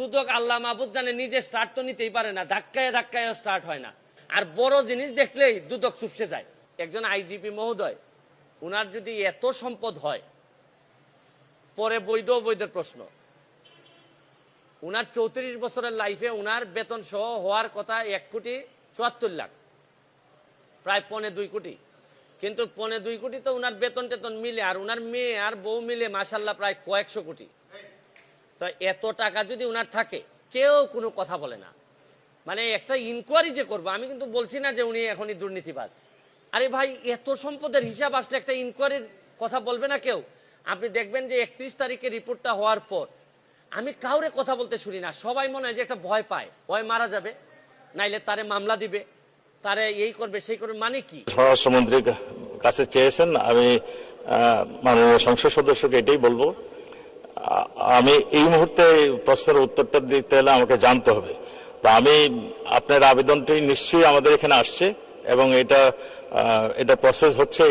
দুদক আল্লাহ মাহবুদ জানে, নিজে স্টার্ট তো নিতেই পারে না, ধাক্কায় ধাক্কায় স্টার্ট হয় না। আর বড় জিনিস দেখলেই দুদক চুপসে যায়। একজন আইজিপি মহোদয়, উনার যদি এত সম্পদ হয়, পরে বৈধ অবৈধের প্রশ্ন। উনার চৌত্রিশ বছরের লাইফে উনার বেতন সহ হওয়ার কথা এক কোটি চুয়াত্তর লাখ, প্রায় পনে দুই কোটি। কিন্তু পনে দুই কোটি তো উনার বেতন টেতন মিলে, আর উনার মেয়ে আর বউ মিলে মাসাল্লাহ প্রায় কয়েকশো কোটি। তো এত টাকা যদি উনার থাকে, কেউ কোনো কথা বলে না। মানে একটা ইনকোয়ারি যে করব, আমি কিন্তু বলছি না যে উনি এখনই দুর্নীতিবাজ। আরে ভাই, এত সম্পদের হিসাব আসলে একটা ইনকোয়ারির কথা বলবে না কেউ? আপনি দেখবেন যে একত্রিশ তারিখে রিপোর্টটা হওয়ার পর, আমি কাউরে কথা বলতে শুনি না, সবাই মনে হয় যে একটা ভয় পায়। ভয় মারা যাবে, নাইলে তারে মামলা দিবে, তারে এই করবে, সেই করবে মানে কি? স্বরাষ্ট্রমন্ত্রীর কাছে চেয়েছেন, আমি মাননীয় সংসদ সদস্যকে এটাই বলব আমি এই মুহূর্তে প্রশ্নের উত্তরটা দিতে হলে আমাকে জানতে হবে। তা আমি আপনার আবেদনটি নিশ্চয়ই আমাদের এখানে আসছে এবং এটা এটা প্রসেস হচ্ছে।